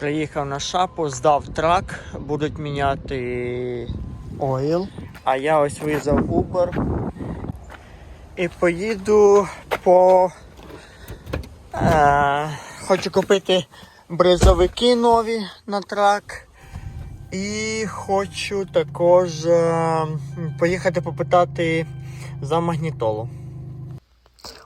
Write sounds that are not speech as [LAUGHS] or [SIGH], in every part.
Приїхав на шапу, здав трак, будуть міняти ойл. А я ось визвав Uber і поїду по. Е, хочу купити бризовики нові на трак. І хочу також е, поїхати попитати за магнітолу.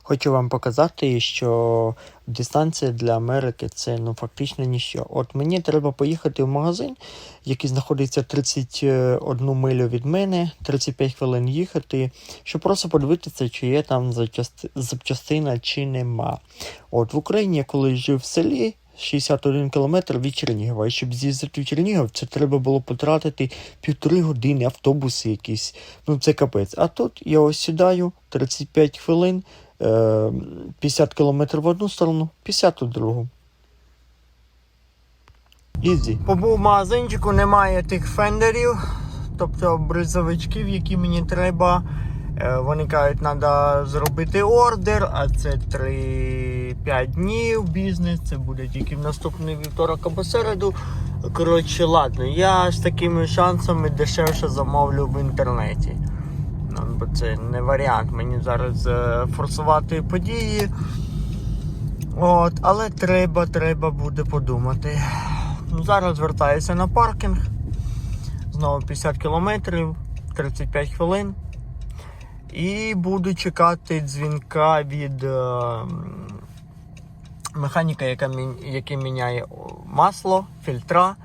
Хочу вам показати, що дистанція для Америки це ну фактично ніщо. От мені треба поїхати в магазин, який знаходиться 31 милю від мене, 35 хвилин їхати, щоб просто подивитися, чи є там запчасти- запчастина чи нема. От в Україні, коли жив в селі. 61 кілометр від Чернігова. І щоб з'їздити в Чернігів, це треба було потратити півтори години, автобуси якісь. Ну це капець. А тут я ось сідаю 35 хвилин, 50 кілометрів в одну сторону, 50 у другу. Ізі. Побув в магазинчику, немає тих фендерів, тобто бризовичків, які мені треба. Е, Вони кажуть, треба зробити ордер, а це 3-5 днів бізнес, це буде тільки в наступний вівторок або середу. Коротше, ладно, я з такими шансами дешевше замовлю в інтернеті. Ну, бо це не варіант мені зараз е, форсувати події. От, але треба, треба буде подумати. Ну, Зараз звертаюся на паркінг. Знову 50 кілометрів, 35 хвилин. І буду чекати дзвінка від е, механіка, яка, який міняє масло, фільтра.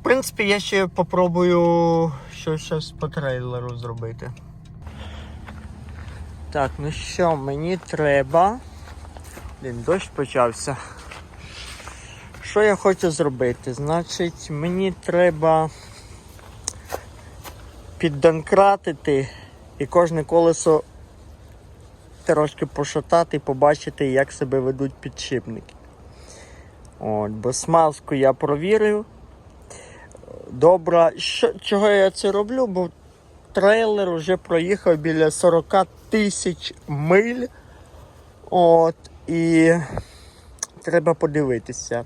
В принципі, я ще попробую щось по трейлеру зробити. Так, ну що, мені треба. Блін, дощ почався. Що я хочу зробити? Значить, мені треба піддонкратити і кожне колесо трошки пошатати і побачити, як себе ведуть підшипники. От, бо смазку я провірив. Добре, що, чого я це роблю? Бо трейлер вже проїхав біля 40 тисяч миль. От, і треба подивитися.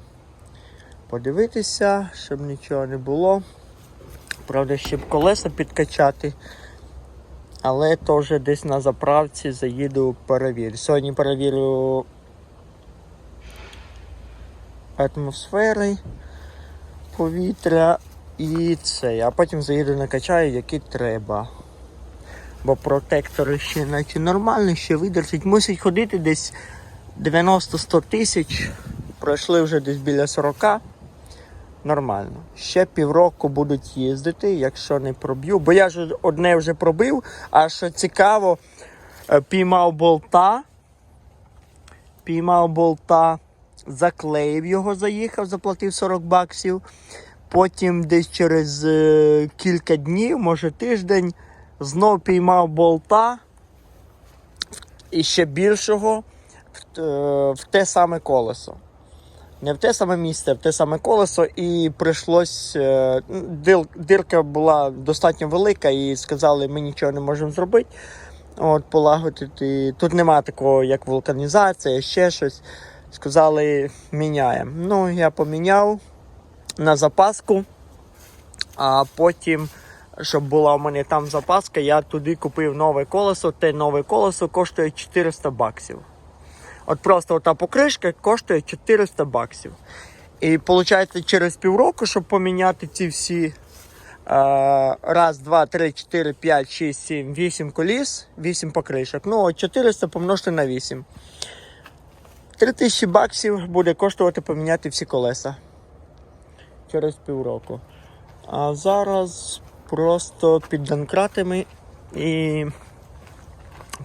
Подивитися, щоб нічого не було. Правда, ще б колеса підкачати. Але теж десь на заправці заїду перевірю. Сьогодні перевірю атмосфери повітря і це. А потім заїду накачаю, які треба. Бо протектори ще наче нормальні, ще видержать. Мусить ходити десь 90-100 тисяч. Пройшли вже десь біля 40. Нормально. Ще півроку будуть їздити, якщо не проб'ю. Бо я ж одне вже пробив, а що цікаво, е, піймав болта. Піймав болта, заклеїв його, заїхав, заплатив 40 баксів. Потім десь через е, кілька днів, може тиждень, знов піймав болта і ще більшого в, е, в те саме колесо. Не в те саме місце, а в те саме колесо, і прийшлось. е, Дир, дирка була достатньо велика, і сказали, ми нічого не можемо зробити. От, полагодити. Тут немає такого, як вулканізація, ще щось. Сказали, міняємо. Ну, я поміняв на запаску, а потім, щоб була у мене там запаска, я туди купив нове колесо. Те нове колесо коштує 400 баксів. От просто та покришка коштує 400 баксів. І виходить, через півроку, щоб поміняти ці всі е, раз, два, три, чотири, п'ять, шість, сім, вісім коліс, вісім покришок. Ну, от 400 помножити на 8. 3000 баксів буде коштувати поміняти всі колеса через півроку. А зараз просто піддонкратимо і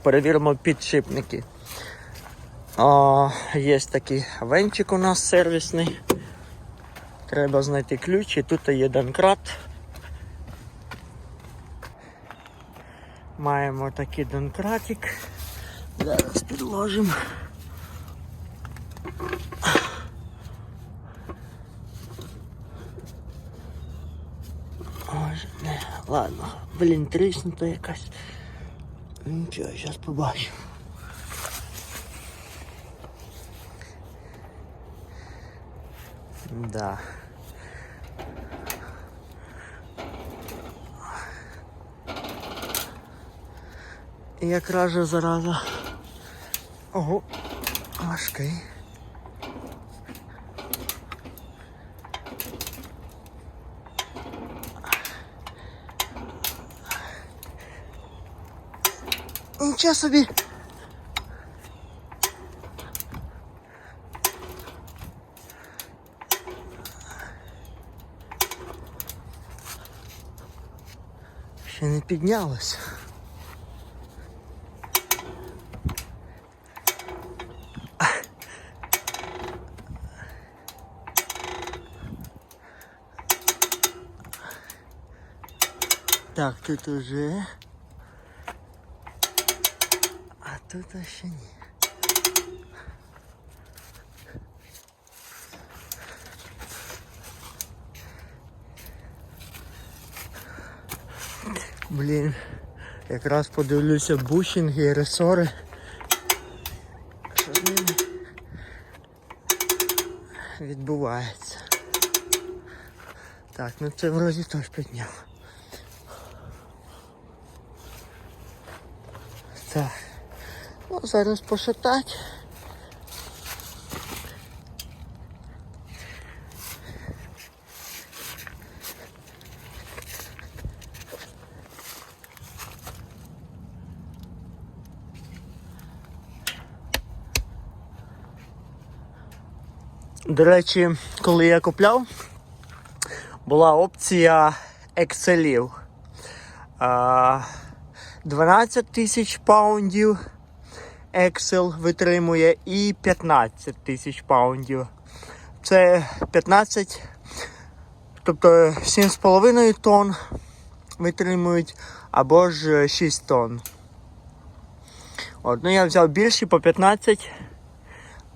перевіримо підшипники. А, є такий венчик у нас сервісний. Треба знайти ключ і тут є донкрат. Маємо такий донкратик. Зараз підложимо. Ой, не, ладно, блін, тріснута якась. Нічого, зараз побачу. Да. Якраз же зараза. Ого, важкий. Нічого собі. Ще не піднялось. Так, тут уже. тут ще ні. Блін, якраз подивлюся бушинги і ресори. Що з ними відбувається? Так, ну це вроді теж підняв. Так. Зараз пошатать. До речі, коли я купляв, була опція. А, 12 тисяч паундів Excel витримує і 15 тисяч паундів. Це 15, тобто 7,5 тонн витримують або ж 6 тонн. От, ну я взяв більші по 15.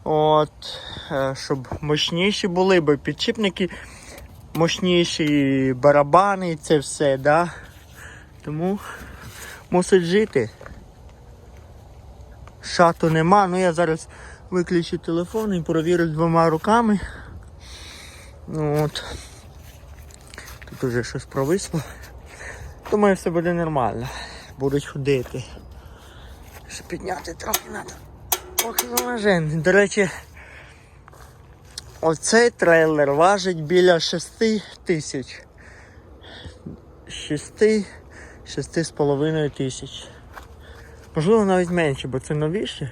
От, е, щоб мощніші були, бо підшипники мощніші, барабани і це все, да? Тому мусить жити. Шату нема, ну я зараз виключу телефон і провірю двома руками. Ну, от. Тут уже щось провисло. Думаю, все буде нормально. Будуть ходити. Щоб підняти трохи треба. Ох, заважен. До речі, оцей трейлер важить біля 6 тисяч. 6 6,5 тисяч. Можливо, навіть менше, бо це новіше.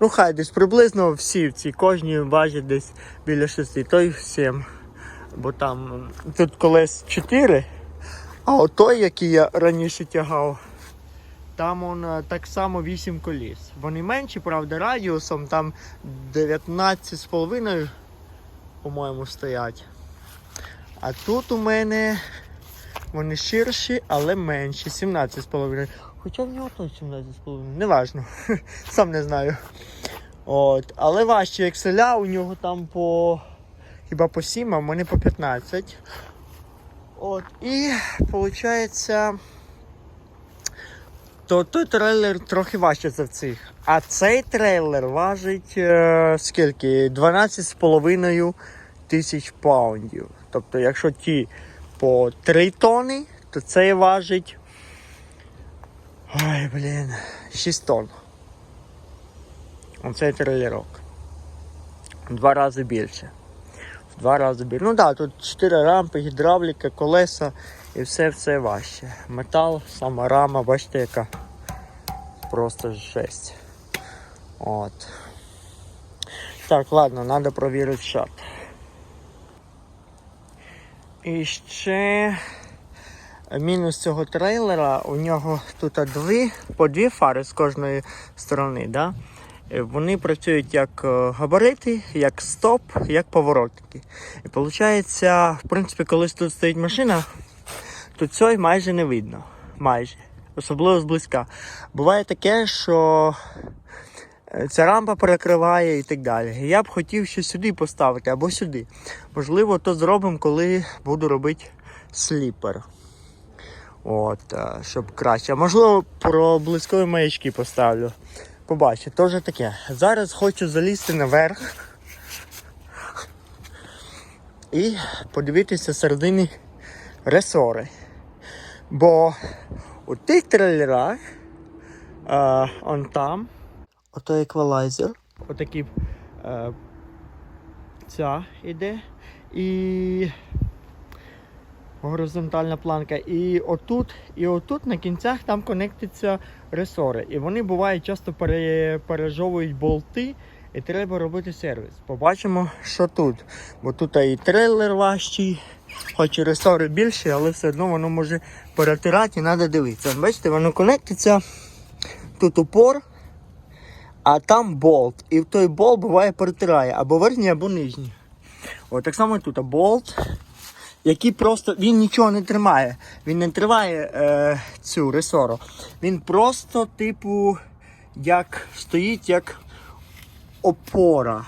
Ну хай десь приблизно всі ці кожні важать десь біля 6, той 7. Бо там тут колес 4, а отой, який я раніше тягав, там он е, так само 8 коліс. Вони менші, правда, радіусом, там 19,5, по-моєму, стоять. А тут у мене вони ширші, але менші, 17,5. Хоча в нього точно 17,5, неважно. [LAUGHS] Сам не знаю. От. Але важче екселя, у нього там по хіба по 7, а в мене по 15. От. І виходить, то той трейлер трохи важче за цих. А цей трейлер важить е, скільки? 12,5 тисяч паундів. Тобто, якщо ті по 3 тони, то цей важить. Ой, блін, 6 тонн. Оцей трейлерок. Два рази більше. В два рази більше. Ну так, да, тут 4 рампи, гідравліка, колеса і все все важче. Метал, сама рама, бачите, яка просто жесть. От. Так, ладно, треба провірити шат. І ще мінус цього трейлера, у нього тут дві, по дві фари з кожної сторони. Да? Е, Вони працюють як е, габарити, як стоп, як поворотники. І виходить, в принципі, коли тут стоїть машина, то цього майже не видно. Майже. Особливо зблизька. Буває таке, що е, ця рампа перекриває і так далі. Я б хотів ще сюди поставити або сюди. Можливо, то зробимо, коли буду робити сліпер. От, е, щоб краще. Можливо, про близькові маячки поставлю. Побачу, теж таке. Зараз хочу залізти наверх. і подивитися середини ресори. Бо у тих трейлерах, а, он там, ото еквалайзер, отакий е, ця іде. І горизонтальна планка. І отут, і отут на кінцях там конектиться ресори. І вони бувають часто пере, пережовують болти, і треба робити сервіс. Побачимо, що тут. Бо тут і трейлер важчий, хоч і ресори більші, але все одно воно може перетирати і треба дивитися. Бачите, воно конектиться, тут упор. А там болт. І в той болт буває перетирає або верхній, або нижній. От так само і тут болт, який просто він нічого не тримає. Він не тримає е, цю ресору. Він просто, типу, як стоїть як опора.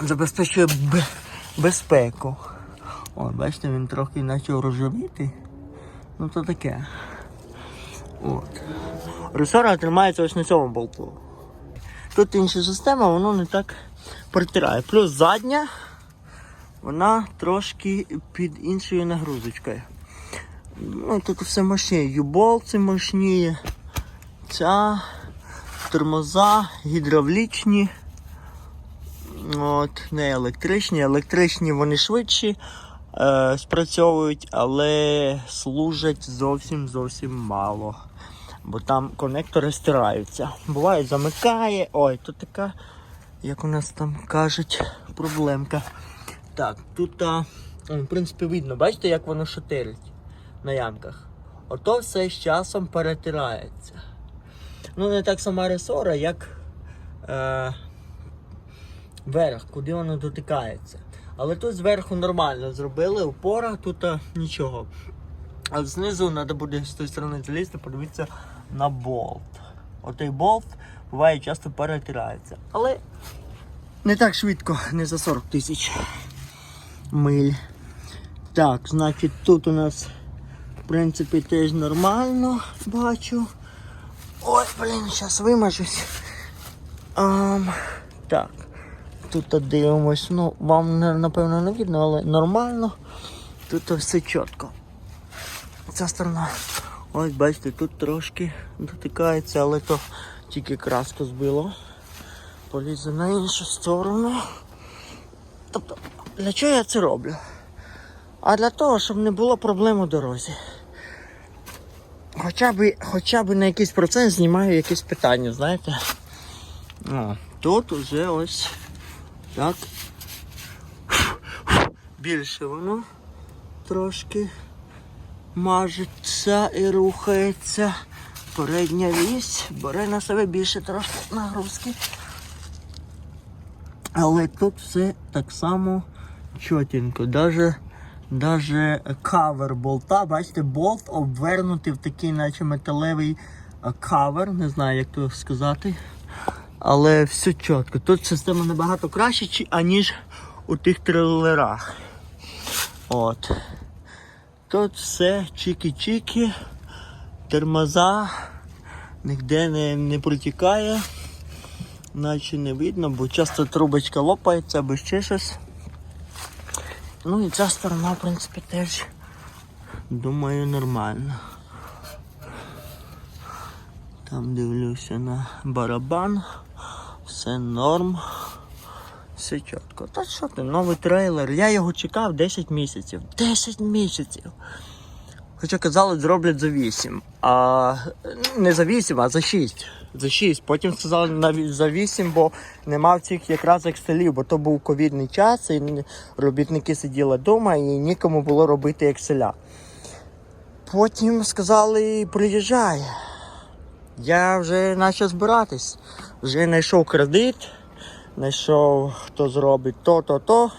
Забезпечує безпеку. О, бачите, він трохи почав рожевіти. Ну то таке. От. Ресора тримається ось на цьому болту. Тут інша система, воно не так протирає. Плюс задня, вона трошки під іншою нагрузочкою. Ну, тут все мощніє. Юбол це мощніє. Ця тормоза гідравлічні. От, не електричні. Електричні вони швидші е, спрацьовують, але служать зовсім зовсім мало. Бо там конектори стираються. Буває, замикає. Ой, тут така, як у нас там кажуть, проблемка. Так, тут, а, в принципі, видно, бачите, як воно шатерить на ямках. Ото все з часом перетирається. Ну, не так сама ресора, як е, верх, куди воно дотикається. Але тут зверху нормально зробили, опора, тут а, нічого. А знизу треба буде з тої сторони залізти, подивитися на болт. Отей болт буває часто перетирається. Але не так швидко, не за 40 тисяч миль. Так, значить тут у нас в принципі теж нормально бачу. Ой, блін, зараз вимажусь. Ам, так. Тут дивимось, ну вам напевно не видно, але нормально. Тут все чітко. Ця сторона. Ось бачите, тут трошки дотикається, але то тільки краску збило. Полізе на іншу сторону. Тобто, для чого я це роблю? А для того, щоб не було проблем у дорозі. Хоча б, хоча б на якийсь процент знімаю якісь питання, знаєте. О, тут уже ось так. Більше воно трошки мажеться і рухається. Передня вісь бере на себе більше трошки нагрузки. Але тут все так само чотенько. Даже, даже кавер болта, бачите, болт обвернутий в такий, наче металевий кавер, не знаю, як то сказати. Але все чітко. Тут система набагато краще, аніж у тих трейлерах. От. Тут все чики-чики, тормоза, ніде не, не протікає, наче не видно, бо часто трубочка лопається або ще щось. Ну і ця сторона, в принципі, теж, думаю, нормально. Там дивлюся на барабан, все норм. Все чітко. Та що ти, новий трейлер. Я його чекав 10 місяців. 10 місяців. Хоча казали, зроблять за 8. А не за 8, а за 6. За 6. Потім сказали навіть за 8, бо нема в цих якраз екселів, бо то був ковідний час, і робітники сиділи вдома і нікому було робити екселя. Потім сказали, приїжджай. Я вже почав збиратись. Вже знайшов кредит, знайшов, хто зробить то, то, то.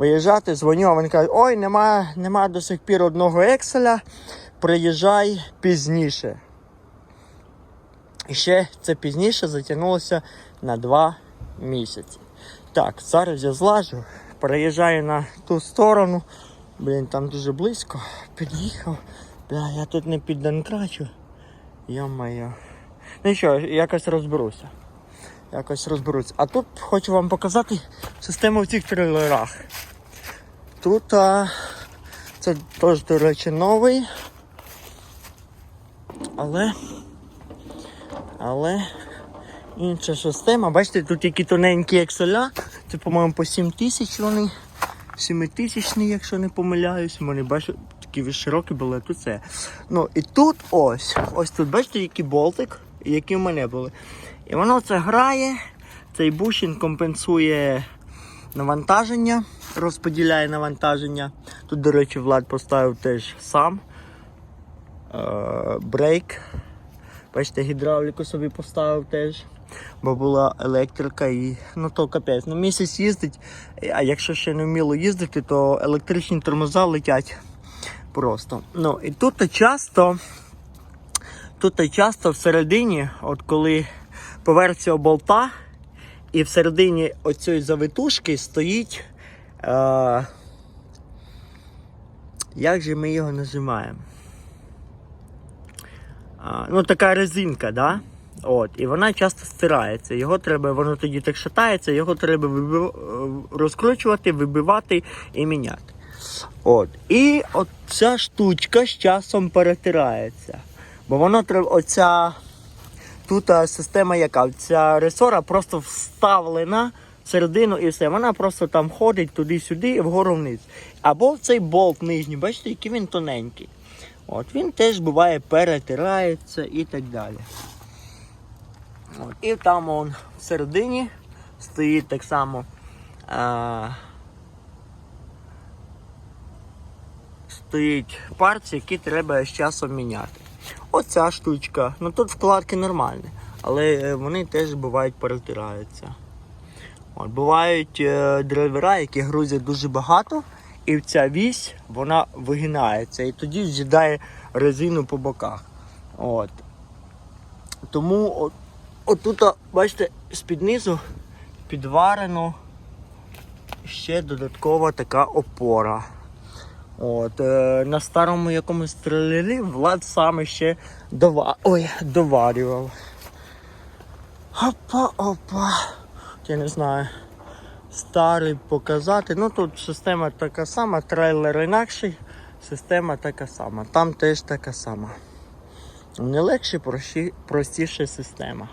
Виїжджати, дзвоню, а вони кажуть, ой, нема, нема до сих пір одного екселя, приїжджай пізніше. І ще це пізніше затягнулося на два місяці. Так, зараз я злажу, переїжджаю на ту сторону. Блін, там дуже близько. Під'їхав. Бля, я тут не підданкрачу. Йо-моє. Ну що, якось розберуся. якось розберуться. А тут хочу вам показати систему в цих трейлерах. Тут а, це теж, до речі, новий. Але. Але інша система. Бачите, тут які тоненькі екселя. Це, по-моєму, по 7 тисяч вони. 7 тисячні, якщо не помиляюсь. Вони бачу, такі широкі були, тут це. Ну і тут ось. Ось тут, бачите, який болтик, які в мене були. І воно це грає. Цей бушін компенсує навантаження, розподіляє навантаження. Тут, до речі, Влад поставив теж сам. Е, брейк. Бачите, гідравліку собі поставив теж. Бо була електрика і ну то капець. Ну місяць їздить, а якщо ще не вміло їздити, то електричні тормоза летять просто. Ну і тут часто, тут часто всередині, от коли поверх болта, і всередині оцієї завитушки стоїть. Е, як же ми його називаємо? А, ну, така резинка, да? От, і вона часто стирається. Його треба, воно тоді так шатається, його треба виби... розкручувати, вибивати і міняти. От. І от ця штучка з часом перетирається. Бо воно треба, оця тут система яка? Ця ресора просто вставлена всередину і все. Вона просто там ходить туди-сюди, і вгору вниз. Або цей болт нижній, бачите, який він тоненький. От, Він теж буває перетирається і так далі. От, і там он всередині стоїть так само. А, стоїть парці, які треба з часом міняти. Оця штучка. Ну тут вкладки нормальні, але е, вони теж бувають перетираються. От, бувають е, драйвера, які грузять дуже багато, і ця вісь вона вигинається і тоді з'їдає резину по боках. От. Тому от, отут, бачите, з-під низу підварено ще додаткова така опора. От, е, на старому якомусь трейлері Влад саме ще дова... Ой, доварював. Опа-опа. Я не знаю. Старий показати. Ну тут система така сама, трейлер інакший, система така сама. Там теж така сама. Не легше, прості, простіша система.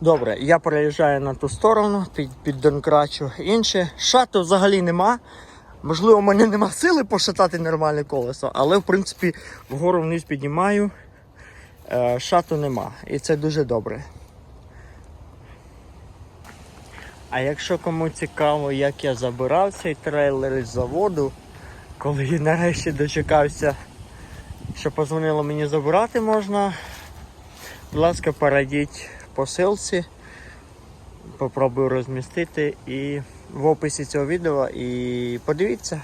Добре, я переїжджаю на ту сторону, під, під Донкрачу. Інше. Шату взагалі нема. Можливо, у мене нема сили пошатати нормальне колесо, але в принципі вгору вниз піднімаю. Е, шату нема. І це дуже добре. А якщо кому цікаво, як я забирав цей трейлер із заводу, коли я нарешті дочекався, що позвонило мені забирати можна, будь ласка, перейдіть посилці, попробую розмістити і в описі цього відео і подивіться,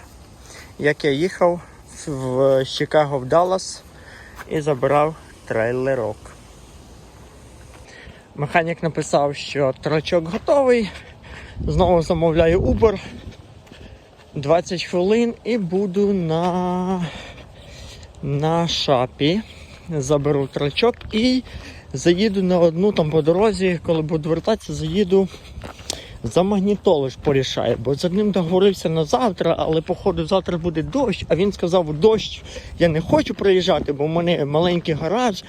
як я їхав в Чикаго в Даллас і забирав трейлерок. Механік написав, що трачок готовий. Знову замовляю Uber 20 хвилин і буду на, на шапі. Заберу трачок і заїду на одну там по дорозі, коли буду вертатися, заїду за магнітолиш порішаю, бо з одним договорився на завтра, але походу завтра буде дощ, а він сказав, дощ я не хочу приїжджати, бо в мене маленький гараж,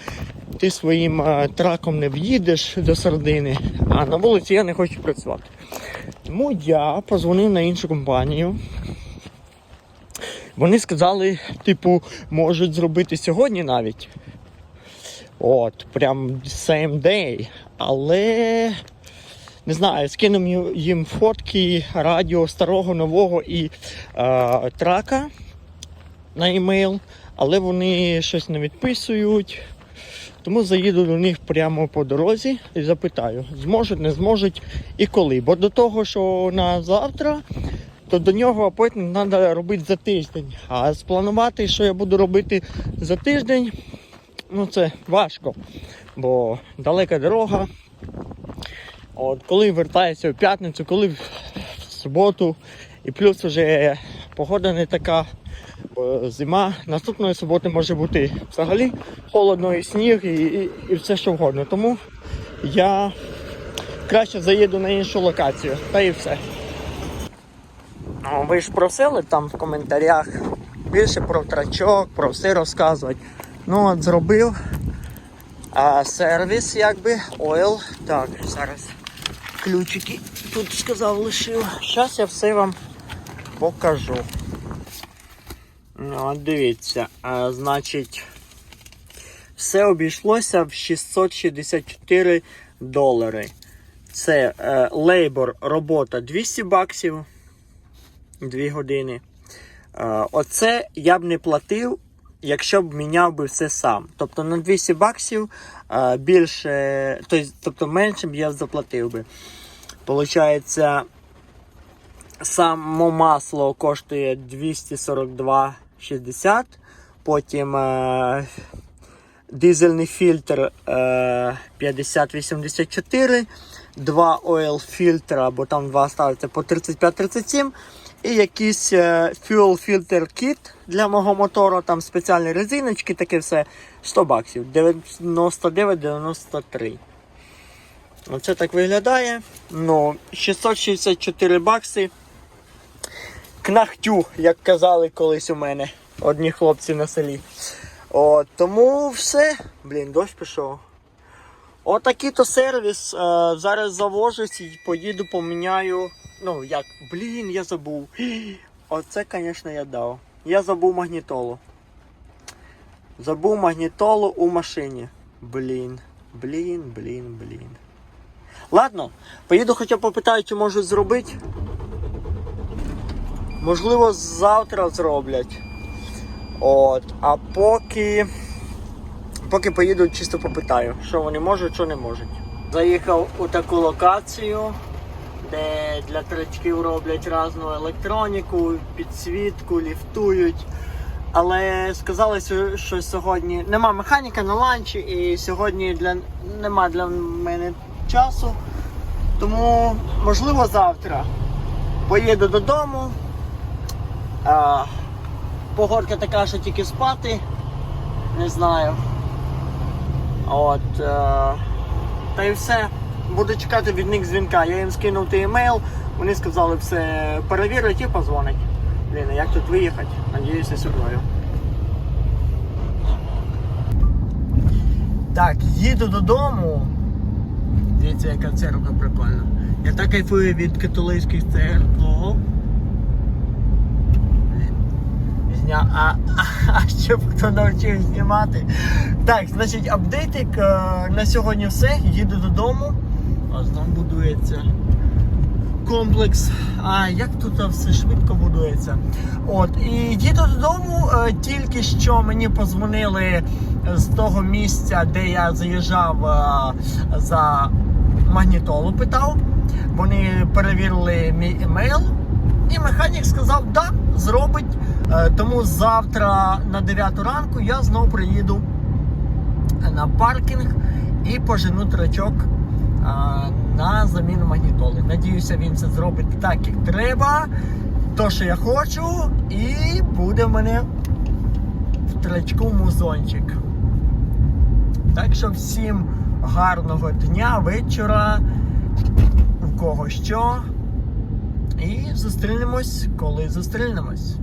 ти своїм а, траком не в'їдеш до середини, а на вулиці я не хочу працювати. Тому я позвонив на іншу компанію. Вони сказали, типу, можуть зробити сьогодні навіть. От, прям same day. Але не знаю, скинув ї- їм фотки радіо старого, нового і е, трака на емейл, але вони щось не відписують. Тому заїду до них прямо по дорозі і запитаю, зможуть, не зможуть і коли. Бо до того, що на завтра, то до нього апойтмент треба робити за тиждень. А спланувати, що я буду робити за тиждень, ну це важко, бо далека дорога. От коли вертаєшся в п'ятницю, коли в суботу, і плюс вже погода не така, бо зима. Наступної суботи може бути взагалі холодно і сніг, і, і, і все що вгодно. Тому я краще заїду на іншу локацію. Та і все. Ну, ви ж просили там в коментарях більше про трачок, про все розказувати. Ну от зробив а, сервіс, якби, ойл. Так, зараз ключики тут сказав лишив. Зараз я все вам покажу. Ну, от дивіться, а, значить, все обійшлося в 664 долари. Це е, лейбор робота 200 баксів 2 години. Е, оце я б не платив, якщо б міняв би все сам. Тобто на 200 баксів е, більше, тобто, менше б я заплатив би. Получається, само масло коштує 242,60. Потім е, дизельний фільтр е, 5084, два ойл фільтра, бо там два ставиться по 35-37. І якийсь е, fuel filter kit для мого мотору, там спеціальні резиночки, таке все 100 баксів, 99,93. Оце так виглядає. Ну, 664 бакси. Кнахтю, як казали колись у мене, одні хлопці на селі. О, тому все. Блін, дощ пішов. Отакий то сервіс. Е, зараз завожусь і поїду, поміняю. Ну, як, блін, я забув. [GASPS] Оце, звісно, я дав. Я забув магнітолу. Забув магнітолу у машині. Блін, блін, блін, блін. Ладно, поїду хоча попитаю, чи можуть зробити. Можливо, завтра зроблять. От, а поки. Поки поїду, чисто попитаю, що вони можуть, що не можуть. Заїхав у таку локацію, де для трачків роблять різну електроніку, підсвітку, ліфтують. Але сказали, що- сьогодні нема механіка на ланчі, і сьогодні для, нема для мене часу. Тому, можливо, завтра поїду додому. А, погодка така, що тільки спати. Не знаю. От. Е, та й все. Буду чекати від них дзвінка. Я їм скинув той емейл, вони сказали все перевірять і позвонять. Блін, а як тут виїхати? Надіюся сюдою. Так, їду додому. Дивіться, яка церква прикольна. Я так кайфую від католицьких церкв. А, а, а щоб хто навчив знімати. Так, значить, апдейтик е, на сьогодні все. Їду додому. А знову будується комплекс. А як тут все швидко будується? От, і їду додому. е, Тільки що мені позвонили з того місця, де я заїжджав е, за магнітолу, питав. Вони перевірили мій емейл. І механік сказав, да, зробить. Е, Тому завтра на 9 ранку я знову приїду на паркінг і пожену трачок на заміну магнітоли. Надіюся, він це зробить так, як треба. То, що я хочу, і буде в мене в трачку музончик. Так що всім гарного дня, вечора, у кого що. І зустрінемось, коли зустрінемось.